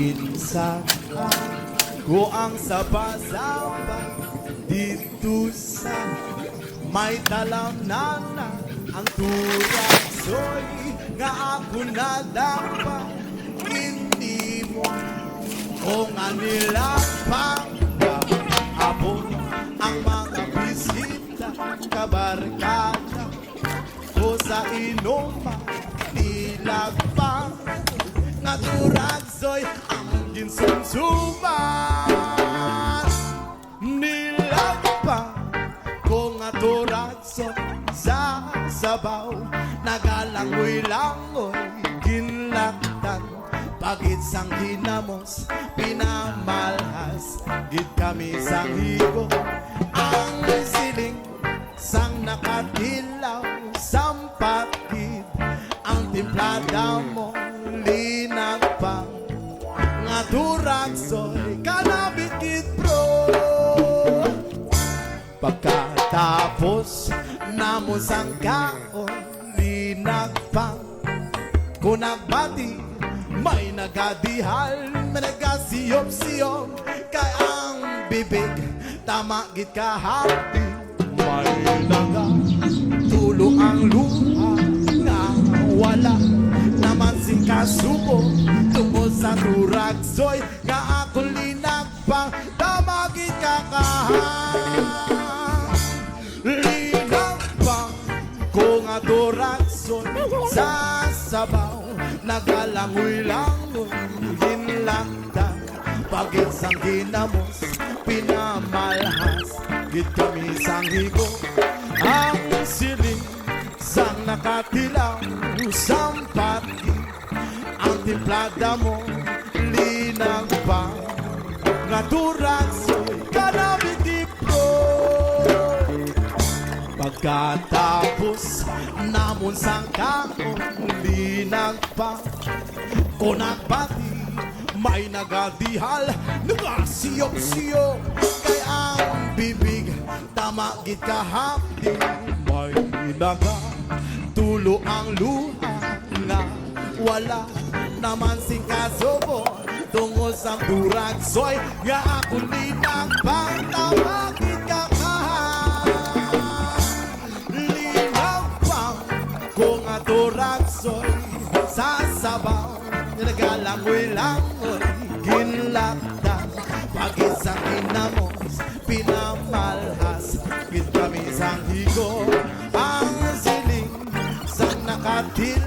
Kinsa ko ang sabasaba dito sa may talamnana ang turaksoy nga ako na dapat hindi mo kung anila pang abot ang mga bisita kabarkada ko sa inoma ang ginsumsuman nilagpang ko nga turaksoy sa sabaw nagalangoy-langoy ginlaktan. Pagit hinamos pinamalhas. Gid kami sang higo ang siling sang nakatilaw. Sampakid ang timplada mo nga turaksoy kanabit gid bro. Pagkatapos namo sang kaon linag pa kung nagbati may nagadihal nagasiyop-siyop kay ang bibig tama git kahati may naga tulo ang luha. Nga wala naman sing kasubo. Tungo sa turagsoy nga ako linag pa tama git kakahal Linang pa kung adorakson sa sabaw Nagalangoy-langoy hinlakdan Pagit sang ginamos pinamalhas Git kami sang higo. Ang siling Sang nakatilaw sampati Ang timplada mo linang pa Nga turaksoy kanabiti pro Pagkatapos namon sang kaon linag pa Konakpati may nagadihal Nagasiyok-siyok Kay ang bibig Tama git kahapdi May naga Tulo ang luha Nga wala naman sing kasubo Tungo sa durag soy Nga ako linag pa Tama git kahapdi Linaw pa kung adoraksoy sa sabaw Nagalangoy-langoy ginlakdan Pag-isang inamos pinamalhas Git kami sang higo ang siling sampagit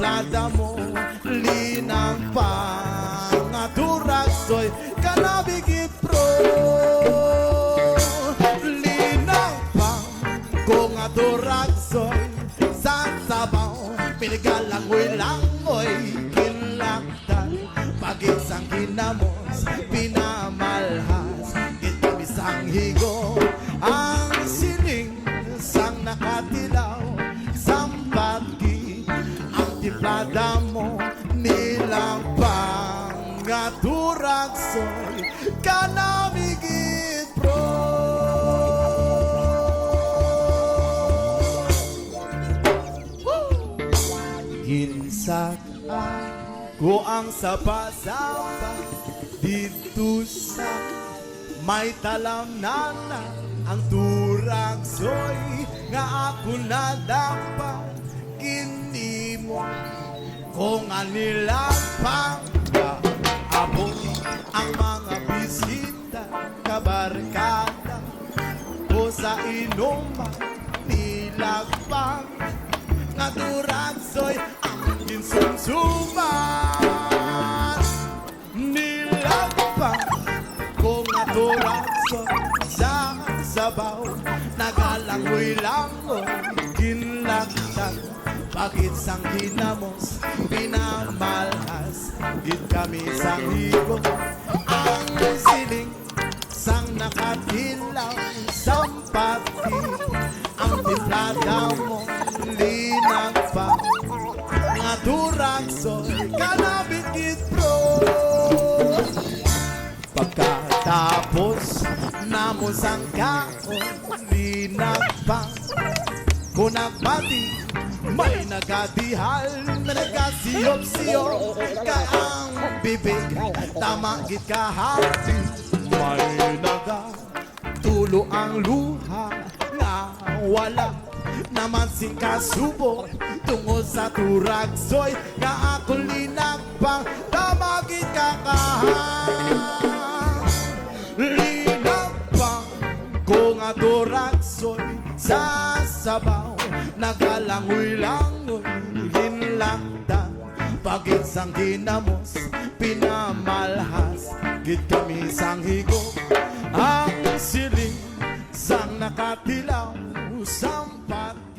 Timplada mo linang pa Nga turaksoy kanabigit pro Linaw pa kung adoraksoy sa sabaw Pinigalangoy-langoy kinlaktan Pag-isang kinamos pinamalhas Git kami sang higo ko ang sapasapa dito sa may talamnana ang turaksoy nga ako na dapat kini mo kung anilang pang abot ang mga bisita kabarkada. O sa inuma nilagpang nga turaksoy ang ginsumsuman nilagpang kung turaksoy sa Bakit sang hinamos pinamalhas kami sang higo ang siling sang nakatilaw nga turaksoy kanabit gid pro Pagkatapos namon sang kaon linag pa Kung nagbati May nagadihal na nagasiyop-siyop Ka ang bibig Tama git kahati. May naga Tulo ang luha Na wala naman si kasubo Tungo sa turagsoy Nga ako linagpang Tama git kakahan Linagpang ko nga turagsoy Sa sabaw Nagalangoy-langoy Hinlakdan Pagit sang ginamos Pinamalhas Git kami sang higop Ang siling Sang nakatilaw São Paulo.